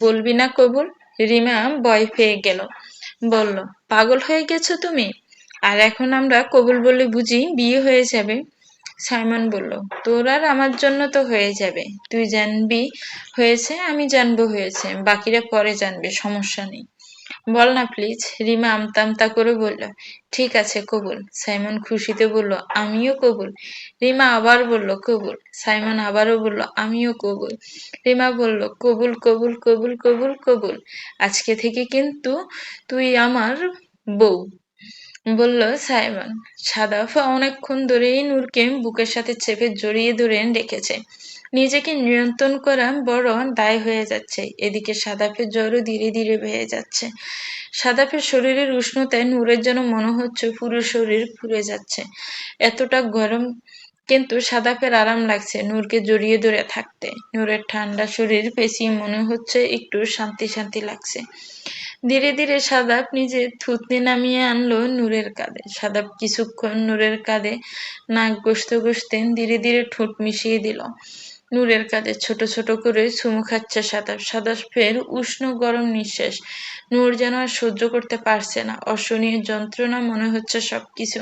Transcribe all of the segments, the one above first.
বলবি না কবুল? রিমা ভয় পেয়ে গেল। বলল, পাগল হয়ে গেছো তুমি? আর এখন আমরা কবুল বলে বুঝি বিয়ে হয়ে যাবে? সাইমন বলল, তোর আর আমার জন্য তো হয়ে যাবে। তুই জানবি হয়েছে, আমি জানব হয়েছে। বাকিরা পরে জানবে, সমস্যা নেই। বল না প্লিজ। রিমা আমতা আমতা করে বলল, ঠিক আছে, কবুল। সাইমন খুশিতে বলল, আমিও কবুল। রিমা আবার বলল, কবুল। সাইমন আবারও বলল, আমিও কবুল। রিমা বলল, কবুল কবুল কবুল কবুল কবুল। আজকে থেকে কিন্তু তুই আমার বউ। বলল, সাইমন সাদাফা অনেকক্ষণ ধরেই নূরকে বুকের সাথে চেপে জড়িয়ে ধরে রেখেছে। নিজেকে নিয়ন্ত্রণ করা বড় দায় হয়ে যাচ্ছে। এদিকে সাদাফের জ্বরও ধীরে ধীরে বেড়ে যাচ্ছে। সাদাফের শরীরের উষ্ণতায় নূরের যেন মনে হচ্ছে পুরো শরীর পুড়ে যাচ্ছে। এতটা গরম কিন্তু সাদাফের আরাম লাগছে নূরকে জড়িয়ে ধরে থাকতে। নূরের ঠান্ডা শরীর পেঁচিয়ে মনে হচ্ছে একটু শান্তি শান্তি লাগছে। ধীরে ধীরে সাদাব নিজে থুতনি নামিয়ে আনলো নূরের কাঁধে। সাদাব কিছুক্ষণ নূরের কাঁধে নাক গসতে গসতে ধীরে ধীরে ঠোঁট মিশিয়ে দিল। নূরের কাঁধে ছোট ছোট করে চুমু খাচ্ছে সাদাব সাদাবের উষ্ণ গরম নিঃশ্বাস। নূর যেন আর সহ্য করতে পারছে না। অসহনীয় যন্ত্রণা মনে হচ্ছে সবকিছু।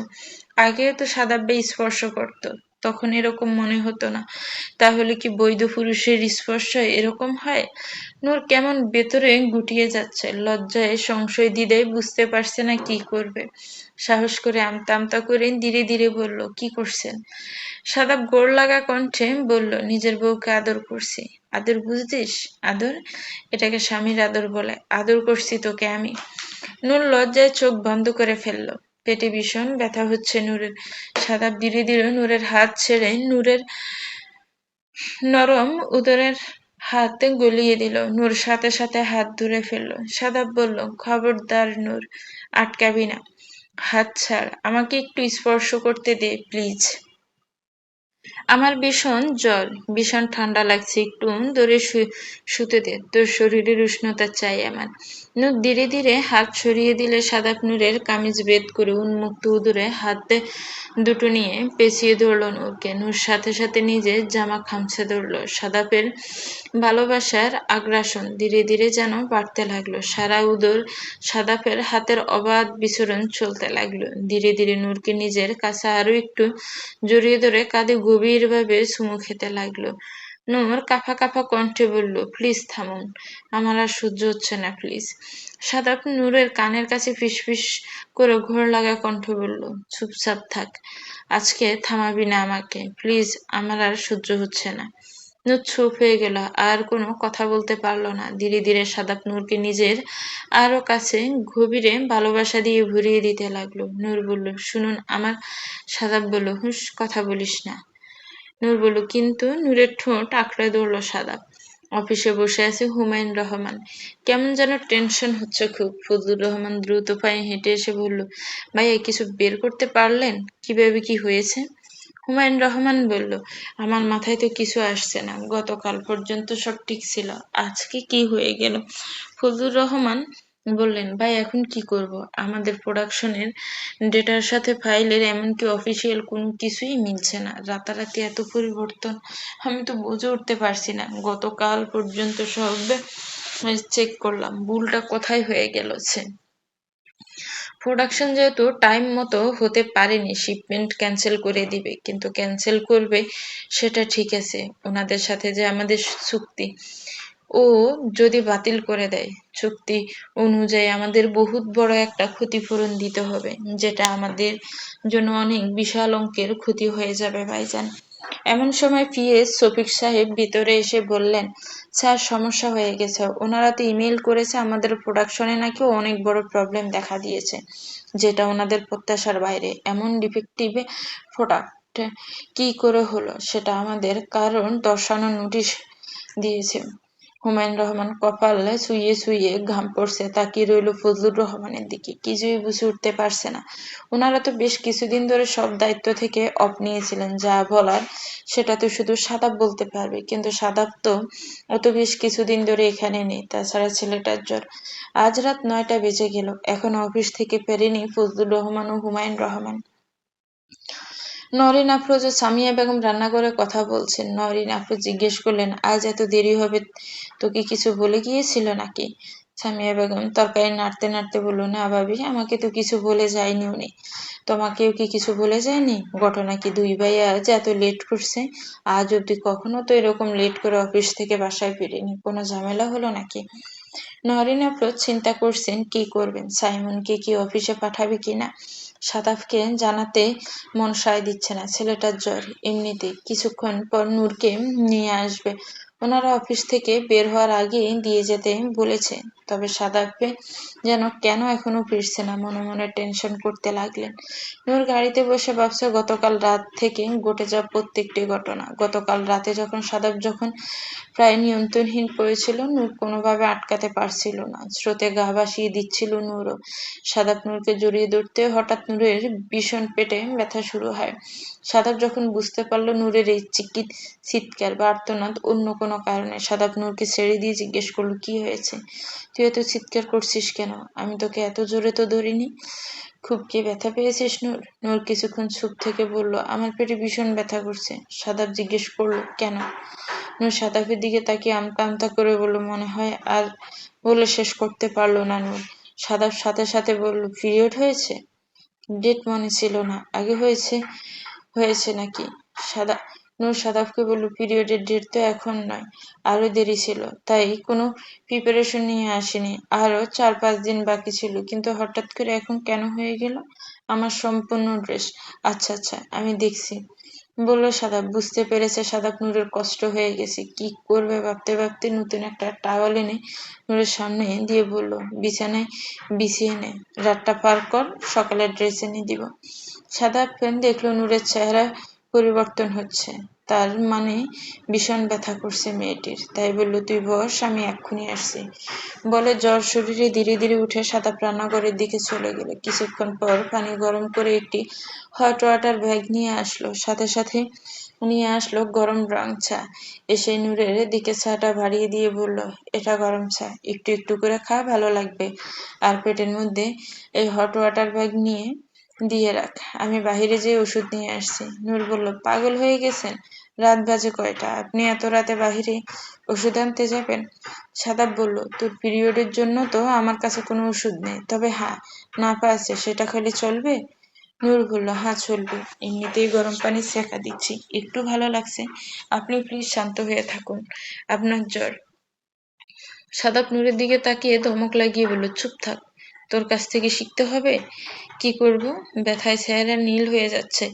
আগেও তো সাদাব্বে স্পর্শ করত। তখন এরকম মনে হতো না। তাহলে কি বৈধ পুরুষের স্পর্শ এরকম হয়? নূর কেমন ভেতরে গুটিয়ে যাচ্ছে। লজ্জায় সংশয় দিদে বুঝতে পারছে না কি করবে। সাহস করে আমতা আমতা করে ধীরে ধীরে বলল, কি করছেন? সাদা গোড় লাগা কণ্ঠে বলল, নিজের বউকে আদর করছি। আদর বুঝতিস? আদর? এটাকে স্বামীর আদর বলে। আদর করছি তোকে আমি। নূর লজ্জায় চোখ বন্ধ করে ফেলল। পেটে ভীষণ ব্যথা হচ্ছে নূরের। সাদা ধীরে ধীরে নূরের হাত ছেড়ে নূরের নরম উদরের হাতে গলিয়ে দিল। নূর সাথে সাথে হাত ধরে ফেলল। সাদাব বলল, খবরদার নূর, আটকাবি না। হাত ছাড়, আমাকে একটু স্পর্শ করতে দে, প্লিজ। আমার ভীষণ জ্বর, ভীষণ ঠান্ডা লাগছে, একটু ধরে শুতে দে, তোর শরীরের উষ্ণতা চাই আমার। নূর ধীরে ধীরে হাত সরিয়ে দিলে সাদাপ নূরের কামিজ বেদ করে উন্মুক্ত উদরে হাতে দুটো নিয়ে পেঁচিয়ে ধরল নূরকে। নূর সাথে সাথে নিজের জামা খামছে ধরল। সাদাপের ভালোবাসার আগ্রাসন ধীরে ধীরে যেন বাড়তে লাগল। সারা উদর সাদাপের হাতের অবাধ বিচরণ চলতে লাগল। ধীরে ধীরে নূরকে নিজের কাছে আরও একটু জড়িয়ে ধরে কাঁধে গভীরভাবে চুমু খেতে লাগল। নূর কাফা কাফা কণ্ঠে বলল, প্লিজ থামুন, আমার আর সহ্য হচ্ছে না, প্লিজ। সাদাপ নূরের কানের কাছে ফিসফিস করে ঘোর লাগা কণ্ঠ বলল, চুপচাপ থাক, আজকে থামাবি না আমাকে, প্লিজ, আমার আর সহ্য হচ্ছে না। নূর চুপ হয়ে গেল, আর কোনো কথা বলতে পারল না। ধীরে ধীরে সাদাপ নূরকে নিজের আরও কাছে গভীরে ভালোবাসা দিয়ে ভরিয়ে দিতে লাগল। নূর বলল, শুনুন, আমার সাদাপ বলল হুস কথা বলিস না। নূর বলল, কিন্তু নূরের ঠোঁট আঁকড়ে ধরলো সাদা। অফিসে বসে আছে হুমায়ুন রহমান। কেমন যেন টেনশন হচ্ছে খুব। ফজলুর রহমান দ্রুত পায়ে হেঁটে এসে বলল, ভাইয়া, কিছু বের করতে পারলেন? কীভাবে কি হয়েছে? হুমায়ুন রহমান বলল, আমার মাথায় তো কিছু আসছে না। গতকাল পর্যন্ত সব ঠিক ছিল। আজকে কি হয়ে গেল? ফজলুর রহমান বললেন, ভাই, এখন কি করব? আমাদের প্রোডাকশনের ডেটার সাথে ফাইলের এমনকি অফিসিয়াল কোনো কিছুই মিলছে না। রাতারাতি এত পরিবর্তন, আমি তো বুঝে উঠতে পারছি না। গতকাল পর্যন্ত সব চেক করলাম, ভুলটা কোথায় হয়ে গেল সে প্রোডাকশন যেহেতু টাইম মতো হতে পারেনি শিপমেন্ট ক্যান্সেল করে দিবে, কিন্তু ক্যান্সেল করবে, সেটা ঠিক আছে। ওনাদের সাথে যে আমাদের চুক্তি ও যদি বাতিল করে দেয়, চুক্তি অনুযায়ী আমাদের বহুত বড় একটা ক্ষতিপূরণ দিতে হবে, যেটা আমাদের জন্য অনেক বিশাল অঙ্কের ক্ষতি হয়ে যাবে, ভাইজান। এমন সময় পিএস শফিক সাহেব ভিতরে এসে বললেন, স্যার, সমস্যা হয়ে গেছে। ওনারা তো ইমেল করেছে আমাদের প্রোডাকশনে নাকি অনেক বড় প্রবলেম দেখা দিয়েছে, যেটা ওনাদের প্রত্যাশার বাইরে। এমন ডিফেক্টিভ প্রোডাক্ট কি করে হলো, সেটা আমাদের কারণ দর্শানোর নোটিশ দিয়েছে। হুমায়ুন রহমান কপালে শুয়ে শুয়ে ঘাম পড়ছে, তাকিয়ে রইল ফজলুর রহমানের দিকে। কিছুই বুঝে উঠতে পারছে না। ওনারা তো বেশ কিছুদিন ধরে সব দায়িত্ব থেকে অফ নিয়েছিলেন, যা বলার সেটা তো শুধু সাদাব বলতে পারবে, কিন্তু সাদাব তো অত বেশ কিছুদিন ধরে এখানে নেই, তাছাড়া ছেলেটার জ্বর আজ রাত নয়টা বেজে গেল। এখন অফিস থেকে ফেরেনি ফজলুর রহমান ও হুমায়ুন রহমান। নরিন আফরোজ ও সামিয়া বেগম রান্না করে কথা বলছেন। নরিন আফরোজ জিজ্ঞেস করলেন, আজ এত দেরি হবে, তোকে কিছু বলে গিয়েছিল নাকি? সামিয়া বেগম, তরকারি নাড়তে নাড়তে বলল, না ভাবি, আমাকে তো কিছু বলে যায়নি উনি। তোমাকেও কি কিছু বলে যায়নি? ঘটনা কি দুই ভাই আজ এত লেট করছে? আজ অব্দি কখনো তো এরকম লেট করে অফিস থেকে বাসায় ফিরেনি? কোনো ঝামেলা হলো নাকি? নরিন আফরোজ চিন্তা করছেন, কি করবেন? সাইমনকে কি অফিসে পাঠাবে কিনা? সাদাফকে জানাতে মন সায় দিচ্ছে না। ছেলেটার জ্বর এমনিতে কিছুক্ষণ পর নূরকে নিয়ে আসবে। ওনারা অফিস থেকে বের হওয়ার আগে দিয়ে যেতে বলেছে, তবে সাদাফে যেন কেন এখনও ফিরছে না মনে মনে টেনশন করতে লাগলেন। নূর গাড়িতে বসে ভাবছে, গতকাল রাত থেকে ঘটে যাওয়া প্রত্যেকটি ঘটনা। গতকাল রাতে যখন সাদাফ যখন প্রায় নিয়ন্ত্রণহীন পড়েছিল, নূর কোনোভাবে আটকাতে পারছিল না। স্রোতে গা ভাসিয়ে দিচ্ছিল নূরও। সাদাপ নূরকে জড়িয়ে ধরতে হঠাৎ নূরের ভীষণ পেটে ব্যথা শুরু হয়। সাদাপ যখন বুঝতে পারল নূরের এই চিকিৎ, চিৎকার বা আর্তনাদ অন্য কোনো কারণে সাদাপ নূরকে ছেড়ে দিয়ে জিজ্ঞেস করল, কি হয়েছে? তুই এত চিৎকার করছিস কেন? আমি তোকে এত জোরে তো ধরিনি? খুব কি ব্যথা পেয়েছিস নূর? নূর কিছুক্ষণ চুপ থেকে বলল, আমার পেটে ভীষণ ব্যথা করছে। সাদাব জিজ্ঞেস করল, কেন? নূর সাদাফের দিকে তাকিয়ে আমতা আমতা করে বলল, মনে হয় আর বলে শেষ করতে পারল না নূর। সাদাব সাথে সাথে বলল, পিরিয়ড হয়েছে? ডেট মনে ছিল না। আগে হয়েছে হয়েছে নাকি? সাদা নূর সাদাফকে বলল, পিরিয়ডের ডেট তো এখন নয় আরও দেরি ছিল, তাই কোনো প্রিপারেশন নিয়ে আসেনি। আরও চার পাঁচ দিন বাকি ছিল, কিন্তু হঠাৎ করে এখন কেন হয়ে গেল? আমার সম্পূর্ণ ড্রেস আচ্ছা আচ্ছা আমি দেখছি। বলল সাদাব বুঝতে পেরেছে সাদাব নূরের কষ্ট হয়ে গেছে, কি করবে ভাবতে ভাবতে নতুন একটা টাওয়াল এনে নূরের সামনে দিয়ে বলল, বিছানায় বিছিয়ে নে, রাতটা পার কর সকালে ড্রেস এনে দিব। সাদাব ফ্যান দেখল নূরের চেহারা পরিবর্তন হচ্ছে। তার মানে ভীষণ ব্যথা করছে মেয়েটির। তাই বলল, তুই বস, আমি এক্ষুনি আসছি। বলে জ্বর শরীরে ধীরে ধীরে উঠে সাদা রান্নাঘরের দিকে চলে গেল। কিছুক্ষণ পর পানি গরম করে একটি হট ওয়াটার ব্যাগ নিয়ে আসলো। সাথে সাথে নিয়ে আসলো গরম রং চা। এসে নূরের দিকে চাটা বাড়িয়ে দিয়ে বলল, এটা গরম চা, একটু একটু করে খা, ভালো লাগবে। আর পেটের মধ্যে এই হট ওয়াটার ব্যাগ নিয়ে দিয়ে রাখ। আমি বাহিরে যেয়ে ওষুধ নিয়ে আসছি। নূর বলল, পাগল হয়ে গেছেন? রাত বাজে কয়টা? আপনি এত রাতে বাহিরে ওষুধ আনতে যাবেন? সাদাব বলল, তোর পিরিয়ডের জন্য তো আমার কাছে কোনো ওষুধ নেই। তবে হ্যাঁ না আছে, সেটা খেলে চলবে? নূর বলল হ্যাঁ চলবে। এমনিতেই গরম পানি সেকা দিচ্ছি। একটু ভালো লাগছে। আপনি প্লিজ শান্ত হয়ে থাকুন। আপনার জ্বর। সাদাব নূরের দিকে তাকিয়ে ধমক লাগিয়ে বলল, চুপ থাক। তোর কাছ থেকে শিখতে হবে? কি করব? ব্যথায় চেহারা নীল হয়ে যাচ্ছে।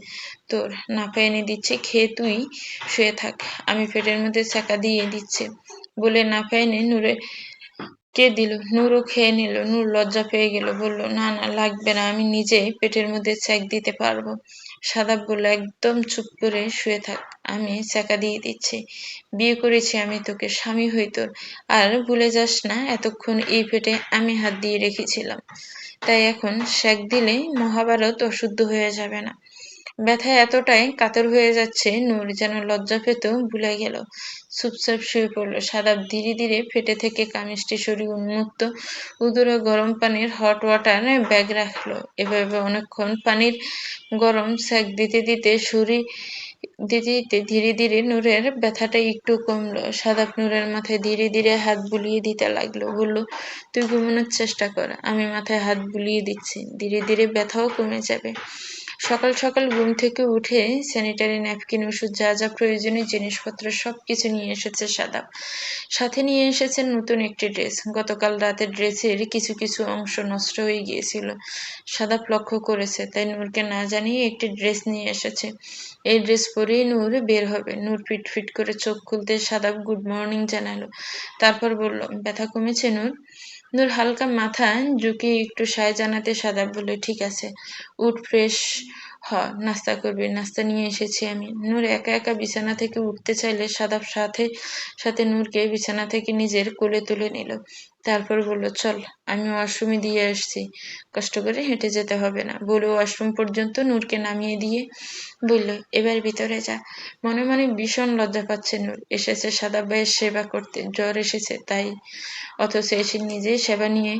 তোর নাপা এনে দিচ্ছে, খেয়ে তুই শুয়ে থাক। আমি পেটের মধ্যে চাকা দিয়ে দিচ্ছে। বলে নাপা এনে নূরে কে দিল? নূরও খেয়ে নিল। নূর লজ্জা পেয়ে গেল। বলল, না না, লাগবে না। আমি নিজে পেটের মধ্যে চেক দিতে পারব। সাদাব একদম চুপ করে শুয়ে থাক, আমি চাকা দিয়ে দিচ্ছি। বিয়ে করেছি আমি তোকে, স্বামী হই তোর। আর ভুলে যাস না, এতক্ষণ এই পেটে আমি হাত দিয়ে রেখেছিলাম। তাই এখন সেঁক দিলে মহাভারত অশুদ্ধ হয়ে যাবে না। ব্যথায় এতটাই কাতর হয়ে যাচ্ছে, নূর যেন লজ্জা পেত ভুলে গেল। চুপচাপ শুয়ে পড়ল। সাদাব ধীরে ধীরে ফেটে থেকে কামিজটি সরি উন্মুক্ত উদরে গরম পানির হট ওয়াটার ব্যাগ রাখল। এভাবে অনেকক্ষণ পানির গরম সেক দিতে দিতে শরী দিতে দিতে ধীরে ধীরে নূরের ব্যথাটা একটু কমলো। সাদাপ নূরের মাথায় ধীরে ধীরে হাত বুলিয়ে দিতে লাগল। বলল, তুই ঘুমানোর চেষ্টা কর। আমি মাথায় হাত বুলিয়ে দিচ্ছি। ধীরে ধীরে ব্যথাও কমে যাবে। সকাল সকাল ঘুম থেকে উঠে স্যানিটারি ন্যাপকিন ওষুধ, যা যা প্রয়োজনীয় জিনিসপত্র সব কিছু নিয়ে এসেছে সাদাব সাথে নিয়ে এসেছেন নতুন একটি ড্রেস। গতকাল রাতের ড্রেসের কিছু কিছু অংশ নষ্ট হয়ে গিয়েছিল। সাদাব লক্ষ্য করেছে, তাই নূরকে না জানিয়ে একটি ড্রেস নিয়ে এসেছে। এই ড্রেস পরেই নূর বের হবে। নূর ফিট ফিট করে চোখ খুলতে সাদাব গুড মর্নিং জানালো। তারপর বলল, ব্যথা কমেছে নূর? নূর হালকা মাথা, ঝুঁকি একটু সায় জানাতে সাদা বলে, ঠিক আছে, উঠ ফ্রেশ হ, নাস্তা করবি। নাস্তা নিয়ে এসেছি আমি। নূর একা একা বিছানা থেকে উঠতে চাইলে সাদাব সাথে সাথে নূরকে বিছানা থেকে নিজের কোলে তুলে নিল। তারপর বলল, চল, আমি ওয়াশরুমে দিয়ে আসছি। কষ্ট করে হেঁটে যেতে হবে না। বলে ওয়াশরুম পর্যন্ত নূরকে নামিয়ে দিয়ে বলল, এবার ভিতরে যা। মনে মনে ভীষণ লজ্জা পাচ্ছে নূর। এসেছে সাদা ভাইয়ের সেবা করতে। জ্বর এসেছে, তাই অথচ এসে নিজেই সেবা নিয়ে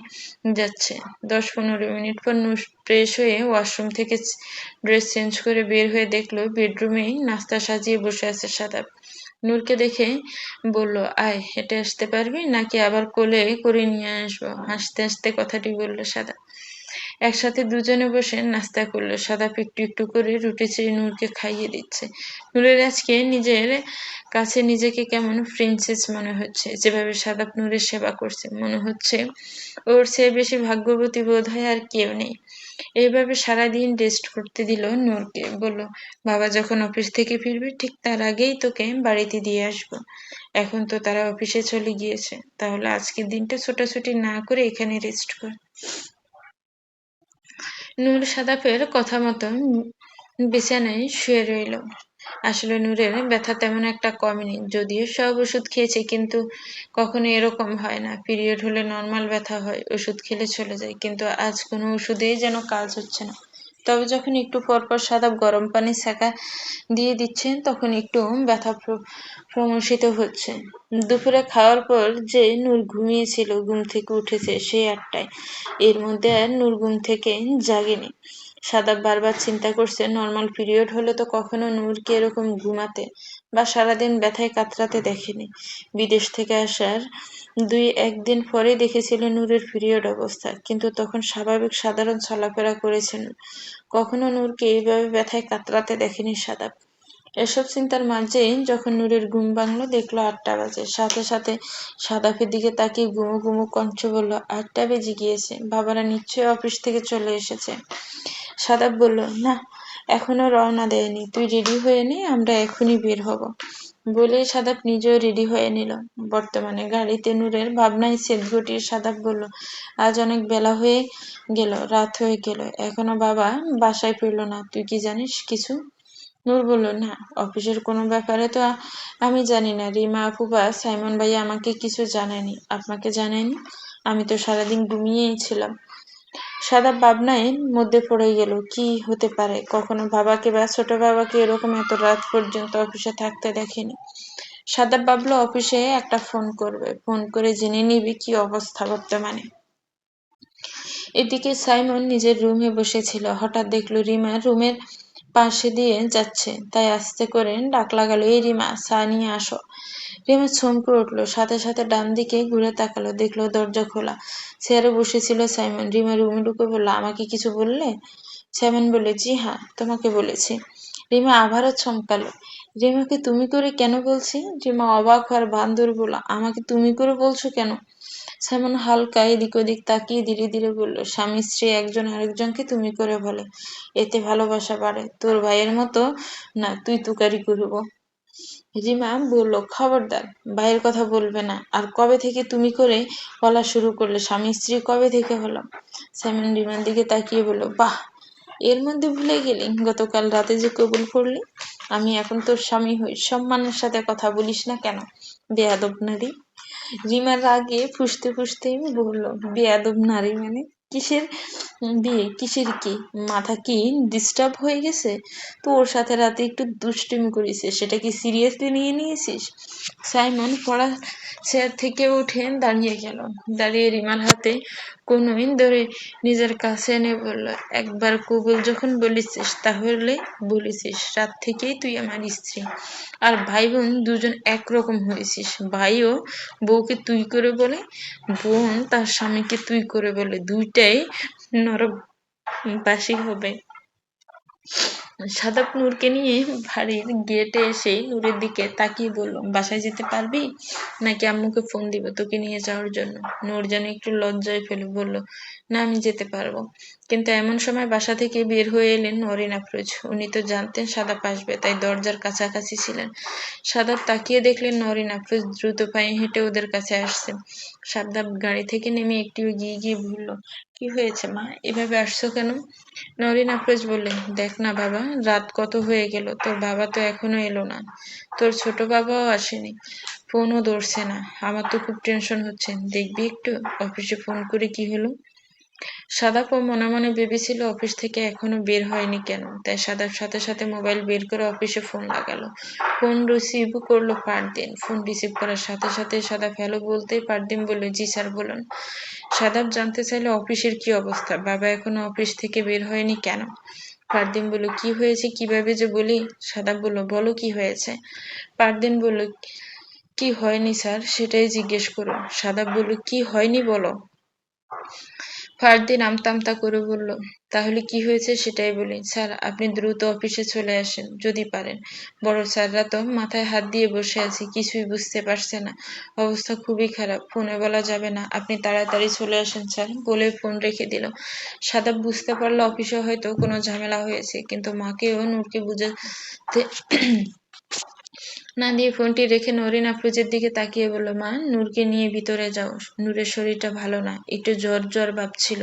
যাচ্ছে। দশ পনেরো মিনিট পর নূর ফ্রেশ হয়ে ওয়াশরুম থেকে ড্রেস চেঞ্জ করে বের হয়ে দেখল বেডরুমেই নাস্তা সাজিয়ে বসে আছে সাদাব নূরকে দেখে বলল, আয়, হেঁটে আসতে পারবি? নাকি আবার কোলে করে নিয়ে আসব? হাসতে হাসতে কথাটি বলল সাদা। একসাথে দুজনে বসে নাস্তা করল। সাদাপ একটু একটু করে রুটি ছেড়ে নূরকে খাইয়ে দিচ্ছে। নূরের আজকে নিজের কাছে নিজেকে কেমন প্রিন্সেস মনে হচ্ছে। যেভাবে সাদাপ নূরের সেবা করছে, মনে হচ্ছে ওর চেয়ে বেশি ভাগ্যবতী বোধ হয় আর কেউ নেই। এইভাবে সারাদিন রেস্ট করতে দিল নূরকে। বলল, বাবা যখন অফিস থেকে ফিরবে, ঠিক তার আগেই তোকে বাড়িতে দিয়ে আসব। এখন তো তারা অফিসে চলে গিয়েছে। তাহলে আজকের দিনটা ছোটাছুটি না করে এখানে রেস্ট কর। নূর সাদাপের কথা মতো বিছানায় শুয়ে রইল। আসলে নূরের ব্যথা তেমন একটা কমেনি, যদিও সব ওষুধ খেয়েছে, কিন্তু কখনো এরকম হয় না। পিরিয়ড হলে নর্মাল ব্যথা হয়, ওষুধ খেলে চলে যায়, কিন্তু আজ কোনো ওষুধেই যেন কাজ হচ্ছে না। তবে যখন একটু পরপর সাদা গরম পানি ছাঁকা দিয়ে দিচ্ছেন তখন একটু ব্যথা প্রমোষিত হচ্ছে। দুপুরে খাওয়ার পর যে নূর ঘুমিয়েছিল, ঘুম থেকে উঠেছে সেই আটটায়। এর মধ্যে আর নূর ঘুম থেকে জাগেনি। সাদা বারবার চিন্তা করছে, নর্মাল পিরিয়ড হলে তো কখনো নূরকে এরকম ঘুমাতে বা সারাদিন ব্যথায় কাতরাতে দেখেনি। বিদেশ থেকে আসার দুই একদিন পরে দেখেছিল নূরের পিরিয়ড অবস্থা, কিন্তু তখন স্বাভাবিক সাধারণ চলাফেরা করেছেন। কখনো নূরকে এইভাবে ব্যথায় কাতরাতে দেখেনি সাদাব। এসব চিন্তার মাঝেই যখন নূরের ঘুম ভাঙলো, দেখল আটটা বাজে। সাথে সাথে সাদাফের দিকে তাকিয়ে গুমো গুমো কণ্ঠে বলল, আটটা বেজে গিয়েছে। বাবারা নিশ্চয়ই অফিস থেকে চলে এসেছে। সাদাব বলল, না এখনও রওনা দেয়নি। তুই রেডি হয়ে নে, আমরা এখনই বের হব। বলেই সাদাব নিজেও রেডি হয়ে নিল। বর্তমানে গাড়িতে নূরের ভাবনায় সেদ ঘটিয়ে সাদাব বলল, আজ অনেক বেলা হয়ে গেল, রাত হয়ে গেল। এখনও বাবা বাসায় ফিরল না। তুই কি জানিস কিছু? নূর বলল, না, অফিসের কোনো ব্যাপারে তো আমি জানি না। রিমা আপু বা সাইমন ভাইয়া আমাকে কিছু জানায়নি। আপনাকে জানায়নি? আমি তো সারাদিন ঘুমিয়েই ছিলাম। সাদা ভাবনায় মধ্যে পড়ে গেল, কি হতে পারে? কখনো বাবাকে বা ছোট বাবাকে এরকম এত রাত পর্যন্ত অফিসে থাকতে দেখেনি। সাদা ভাবলো, অফিসে একটা ফোন করবে। ফোন করে জেনে নিবি কি অবস্থা বর্তমানে। এদিকে সাইমন নিজের রুমে বসেছিল। হঠাৎ দেখল রিমা রুমের পাশে দিয়ে যাচ্ছে। তাই আস্তে করে ডাক লাগালো, এই রিমা, চা নিয়ে আসো। রিমা চমকে উঠল, সাথে সাথে ডান দিকে ঘুরে তাকালো, দেখল দরজা খোলা। চেয়ারে বসেছিল সাইমন। রিমা রুমে ঢুকে বলল, আমাকে কিছু বললে? সাইমন বলে জি হ্যাঁ তোমাকে বলেছি। রিমা আবারও চমকালো। রিমাকে তুমি করে কেন বলছি? রিমা অবাক হওয়ার বান্দর বলল, আমাকে তুমি করে বলছো কেন? সাইমন হালকা এদিক ওদিক তাকিয়ে ধীরে ধীরে বলল, স্বামী স্ত্রী একজন আরেকজনকে তুমি করে বলে, এতে ভালোবাসা বাড়ে। তোর ভাইয়ের মতো না, তুই তুকারি করব। রিমা বলল, খবরদার, ভাইয়ের কথা বলবে না। আর কবে থেকে তুমি করে বলা শুরু করলে? স্বামী স্ত্রী কবে থেকে হলাম? সাইমন রিমার দিকে তাকিয়ে বলল, বাহ, এর মধ্যে ভুলে গেলি। গতকাল রাতে যে কবুল করলি, আমি এখন তোর স্বামী হই। সম্মানের সাথে কথা বলিস না কেন, বেয়াদব নারী? রিমার রাগে ফুসতে ফুসতে বলল, বেয়াদব নারী মানে? কিসের বিয়ে? কিসের কি? মাথা কি ডিস্টার্ব হয়ে গেছে? তো ওর সাথে রাতে একটু দুষ্টুমি করেছে সেটা কি সিরিয়াসলি নিয়ে নিয়েছিস? সাইমন পড়া চেয়ার থেকে উঠে দাঁড়িয়ে গেল। দাঁড়িয়ে রিমার হাতে কোনোই ধরে নিজের কাছে এনে বলল একবার কবুল যখন বলেছিস, তাহলে বলেছিস, রাত থেকেই তুই আমার স্ত্রী। আর ভাই বোন দুজন একরকম হয়েছিস। ভাইও বউকে তুই করে বলে, বোন তার স্বামীকে তুই করে বলে। দুইটাই নরক বাসী হবে। সাদাপ নূরকে নিয়ে বাড়ির গেটে এসে নূরের দিকে তাকিয়ে বলল, বাসায় যেতে পারবি? নাকি আম্মুকে ফোন দিব তোকে নিয়ে যাওয়ার জন্য? নূর যেন একটু লজ্জায় ফেলে বলল, না, আমি যেতে পারব। কিন্তু এমন সময় বাসা থেকে বের হয়ে এলেন নরিন আফরোজ। উনি তো জানতেন সাদাপ আসবে তাই দরজার কাছাকাছি ছিলেন। সাদাপ তাকিয়ে দেখলেন নরিন আফরোজ দ্রুত পায়ে হেঁটে ওদের কাছে আসছেন সাদাপ গাড়ি থেকে নেমে একটু গিয়ে গিয়ে বলল, কি হয়েছে মা? এভাবে আসছো কেন? নরিন আফরোজ বললেন, দেখ না বাবা রাত কত হয়ে গেল, তোর বাবা তো এখনও এলো না। তোর ছোট বাবাও আসেনি, ফোনও ধরছে না। আমার তো খুব টেনশন হচ্ছে। দেখবি একটু, অফিসে ফোন করে কি হলো? সাদাপ মনে মনে ভেবেছিল অফিস থেকে এখনও বের হয়নি কেন, তাই সাদাপ সাথে সাথে মোবাইল বের করে অফিসে ফোন লাগালো। ফোন রিসিভ করল পারদিন, ফোন রিসিভ করার সাথে সাথে সাদাপ হ্যালো বলতেই পারদিন বলল, জি স্যার, বলুন। সাদাপ জানতে চাইলে অফিসের কি অবস্থা, বাবা এখনও অফিস থেকে বের হয়নি কেন? পারদিন বলল, কি হয়েছে? কীভাবে যে বলি? সাদা বলল, বলো কি হয়েছে? পারদিন বলল, কি হয়নি স্যার? সেটাই জিজ্ঞেস করো সাদা বলল, কি হয়নি বলো? ফারদিন আমতামতা করে বলল, তাহলে কি হয়েছে সেটাই বলি। স্যার, আপনি দ্রুত অফিসে চলে আসেন, যদি পারেন। বড় স্যাররা তো মাথায় হাত দিয়ে বসে আছে, কিছুই বুঝতে পারছে না। অবস্থা খুবই খারাপ, ফোনে বলা যাবে না। আপনি তাড়াতাড়ি চলে আসেন, স্যার, বলে ফোন রেখে দিল। সাদাব বুঝতে পারল অফিসে হয়তো কোনো ঝামেলা হয়েছে, কিন্তু মাকেও নূরকে বুঝাতে না দিয়ে ফোনটি রেখে নরিন আফরোজের দিকে তাকিয়ে বলল, মা, নূরকে নিয়ে ভিতরে যাও। নূরের শরীরটা ভালো না, একটু জ্বর জ্বর ভাবছিল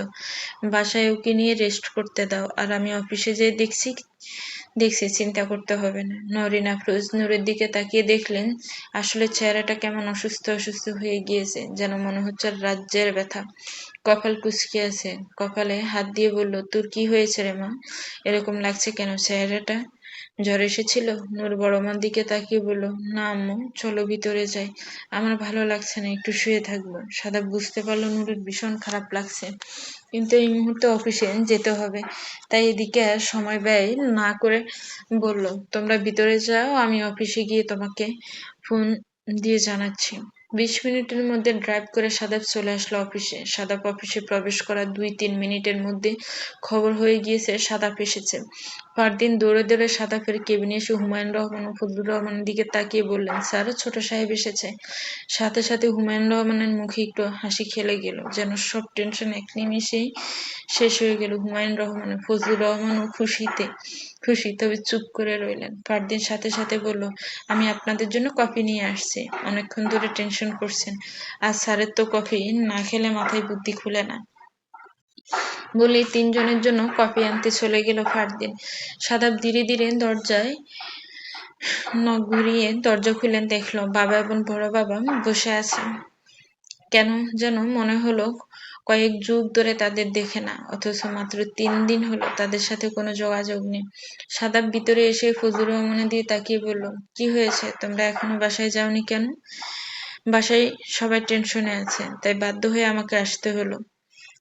বাসায় ওকে নিয়ে রেস্ট করতে দাও। আর আমি অফিসে যেয়ে দেখছি দেখছি, চিন্তা করতে হবে না। নরিন আফরোজ নূরের দিকে তাকিয়ে দেখলেন, আসলে চেহারাটা কেমন অসুস্থ অসুস্থ হয়ে গিয়েছে, যেন মনে হচ্ছে রাজ্যের ব্যথা। কপাল কুচকে আছে। কপালে হাত দিয়ে বলল, তোর কি হয়েছে রে মা? এরকম লাগছে কেন? চেহারাটা জ্বর এসেছিল। নূর বড় মার দিকে তাকিয়ে বলল, না আম্মু, চলো ভিতরে যাই। আমার ভালো লাগছে না, একটু শুয়ে থাকব। সাদা বুঝতে পারল নূরের ভীষণ খারাপ লাগছে। কিন্তু এই মুহূর্তে অফিসে যেতে হবে। তাই এদিকে আর সময় ব্যয় না করে বলল, তোমরা ভিতরে যাও, আমি অফিসে গিয়ে তোমাকে ফোন দিয়ে জানাচ্ছি। বিশ মিনিটের মধ্যে ড্রাইভ করে সাদাব চলে আসলো অফিসে। সাদাব অফিসে প্রবেশ করা দুই তিন মিনিটের মধ্যে খবর হয়ে গিয়েছে সাদাব এসেছে। পরদিন দৌড়ে দৌড়ে সাদাফের কেবিনে এসে হুমায়ুন রহমান ও ফজলুর রহমানের দিকে তাকিয়ে বললেন, স্যার, ছোট সাহেব এসেছে। সাথে সাথে হুমায়ুন রহমানের মুখে একটু হাসি খেলে গেল, যেন সব টেনশন এক নিমিশেই শেষ হয়ে গেল হুমায়ুন রহমান ফজলুর রহমানও খুশিতে। খুশি, তবে চুপ করে রইলেন। পরদিন সাথে সাথে বলল, আমি আপনাদের জন্য কফি নিয়ে আসছি। অনেকক্ষণ ধরে টেনশন করছেন। আর স্যারের তো কফি না খেলে মাথায় বুদ্ধি খুলে না। বলেই তিনজনের জন্য কফি আনতে চলে গেল ফারদিন। সাদাব ধীরে ধীরে দরজায় নখ ঘুরিয়ে দরজা খুলে দেখল, বাবা এবং বড় বাবা বসে আছে কেন যেন মনে হলো কয়েক যুগ ধরে তাদের দেখে না, অথচ মাত্র তিন দিন হলো তাদের সাথে কোনো যোগাযোগ নেই। সাদাব ভিতরে এসে ফজলুর রহমানের দিয়ে তাকিয়ে বলল, কি হয়েছে? তোমরা এখনও বাসায় যাওনি কেন? বাসায় সবাই টেনশনে আছে, তাই বাধ্য হয়ে আমাকে আসতে হলো।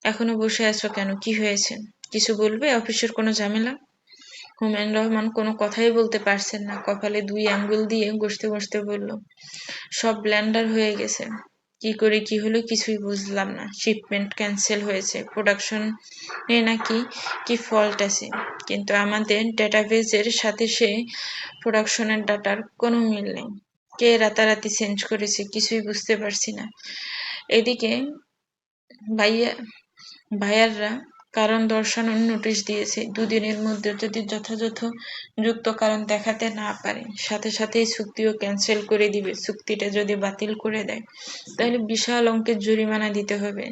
এখনও বসে আছো কেন? কি হয়েছে? কিছু বলবে? অফিসের কোনো ঝামেলা? হুমায়ুন রহমান কোনো কথাই বলতে পারছেন না। কপালে দুই আঙ্গুল দিয়ে ঘষতে ঘষতে বলল, সব ব্ল্যান্ডার হয়ে গেছে। কি করে কি হলো কিছুই বুঝলাম না। শিপমেন্ট ক্যান্সেল হয়েছে। প্রোডাকশন নাকি কি ফল্ট আছে। কিন্তু আমাদের ডেটাবেজের সাথে সে প্রোডাকশনের ডাটার কোনো মিল নেই। কে রাতারাতি চেঞ্জ করেছে কিছুই বুঝতে পারছি না। এদিকে ভাইয়া ভাইয়াররা কারণ দর্শানোর নোটিশ দিয়েছে। দুদিনের মধ্যে যদি যথাযথ যুক্ত কারণ দেখাতে না পারে, সাথে সাথেই চুক্তিও ক্যান্সেল করে দিবে। চুক্তিটা যদি বাতিল করে দেয়, তাহলে বিশাল অঙ্কের জরিমানা দিতে হবে।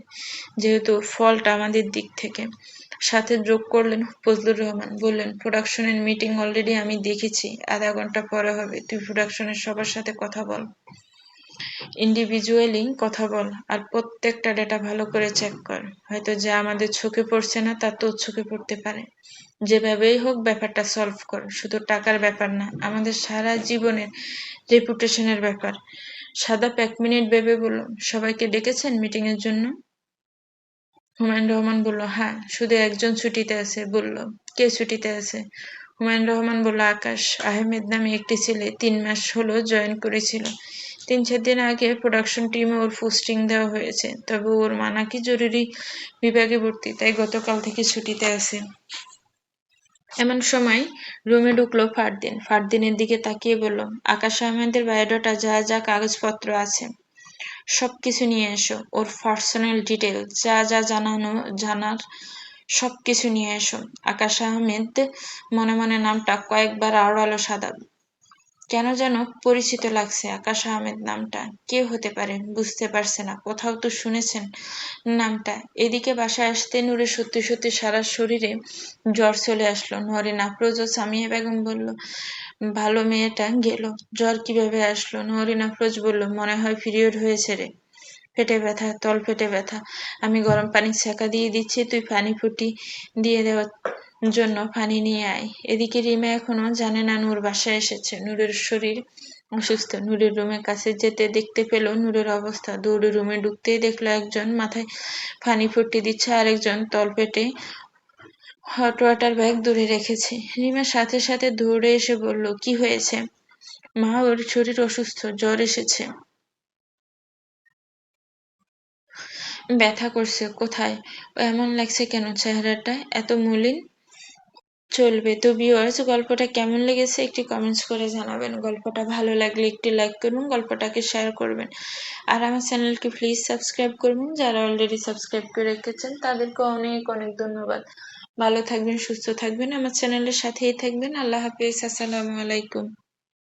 যেহেতু ফল্ট আমাদের দিক থেকে। সাথে যোগ করলেন ফজলুর রহমান। বললেন, প্রোডাকশনের মিটিং অলরেডি আমি দেখেছি। আধা ঘণ্টা পরে হবে। তুই প্রোডাকশনের সবার সাথে কথা বল। ইন্ডিভিজুয়ালি কথা বল, আর প্রত্যেকটা ডেটা ভালো করে চেক কর। হয়তো যা আমাদের চোখে পড়ছে না, তা তোর চোখে পড়তে পারে। যেভাবেই হোক ব্যাপারটা সলভ কর, শুধু টাকার ব্যাপার না, আমাদের সারা জীবনের রেপুটেশনের ব্যাপার। সাদা এক মিনিট ভেবে বলল সবাইকে ডেকেছেন মিটিং এর জন্য? হুমায়ুন রহমান বলল হ্যাঁ শুধু একজন ছুটিতে আছে। বলল, কে ছুটিতে আছে? হুমায়ুন রহমান বলল, আকাশ। আহমেদ নামে একটি ছেলে, তিন মাস হলো জয়েন করেছিল। তিন, চার দিন আগে প্রোডাকশন টিমে ওর পোস্টিং দেওয়া হয়েছে। তবে ওর মা নাকি জরুরি বিভাগে ভর্তি, তাই গতকাল থেকে ছুটিতে আছে। এমন সময় রুমে ঢুকলো ফারদিন। ফারদিনের দিকে তাকিয়ে বলল, আকাশ আহমেদের বায়োডাটা যা যা কাগজপত্র আছে সব কিছু নিয়ে এসো। ওর পার্সোনাল ডিটেল যা যা জানানো, জানার সব কিছু নিয়ে এসো। আকাশ আহমেদ মনে মনে নামটা কয়েকবার আওড়ালো সাদা কেন যেন পরিচিত লাগছে আকাশ আহমেদ নামটা। কে হতে পারে, বুঝতে পারছে না, কোথাও তো শুনেছেন নামটা। এদিকে বাসায় আসতে নূরে সত্যি সত্যি সারা শরীরে জ্বর চলে আসলো। নরে আফরোজ ও সামিয়া বেগম বলল, ভালো মেয়েটা গেল। জ্বর কীভাবে আসলো? নরিন আফরোজ বলল, মনে হয় পিরিয়ড হয়েছে রে। পেটে ব্যথা তল পেটে ব্যথা। আমি গরম পানি সেকা দিয়ে দিচ্ছি, তুই পানি ফুটি দিয়ে দেওয়ার জন্য পানি নিয়ে আয়। এদিকে রিমা এখনও জানে না নূর বাসায় এসেছে। নূরের শরীর অসুস্থ। নূরের রুমের কাছে যেতে দেখতে পেল নূরের অবস্থা। দৌড়ে রুমে ঢুকতেই দেখল একজন মাথায় পানি ফুটি দিচ্ছে আর একজন তলপেটে হট ওয়াটার ব্যাগ দূরে রেখেছে। রিমার সাথে সাথে দৌড়ে এসে বলল, কি হয়েছে? মা, ওর শরীর অসুস্থ, জ্বর এসেছে। ব্যথা করছে, কোথায়? ও এমন লাগছে কেন চেহারাটা? এত মলিন? চলবে। তো ভিউয়ার্স গল্পটা কেমন লেগেছে একটি কমেন্টস করে জানাবেন। গল্পটা ভালো লাগলে একটি লাইক করুন, গল্পটাকে শেয়ার করবেন। আর আমার চ্যানেলকে প্লিজ সাবস্ক্রাইব করবেন যারা অলরেডি সাবস্ক্রাইব করে রেখেছেন তাদেরকে অনেক অনেক ধন্যবাদ। ভালো থাকবেন, সুস্থ থাকবেন, আমার চ্যানেলের সাথেই থাকবেন। আল্লাহ হাফিজ, আসসালামু আলাইকুম।